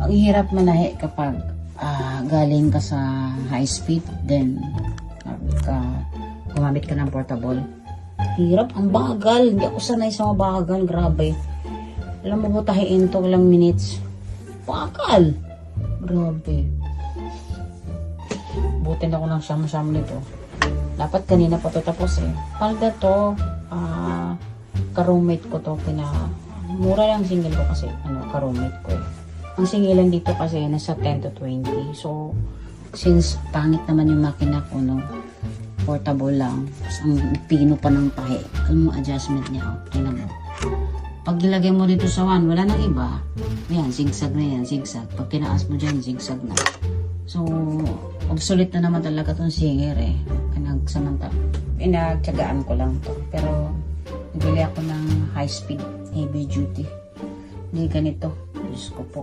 Ang hirap manahi kapag ah, galing ka sa high speed, then ka, gumamit ka ng portable. Hirap, ang bagal. Hindi ako sanay sa mabagal. Grabe. Alam mo ba tahiin to lang minutes? Bagal. Grabe. Butin ako ng siyam-siyam nito. Dapat kanina pa to tapos eh. Palda to, ah, ka-roommate ko to, pina, mura lang single ko kasi, ano, ka-roommate ko eh. Ang singilan dito kasi nasa 10 to 20. So, since pangit naman yung makina ko, no, portable lang. Tapos ang pino pa ng tahi. Alam mo, adjustment niya, oh, tingnan mo. Pag nilagay mo dito sa one, wala nang iba. Yan, zigzag na yan, zigzag. Pag tinaas mo dyan, zigzag na. So, obsolete na naman talaga tong singer eh. Pinagsamanta. Pinagtsagaan ko lang to. Pero, nabili ako ng high speed, heavy duty. Hindi ganito. Diyos ko po.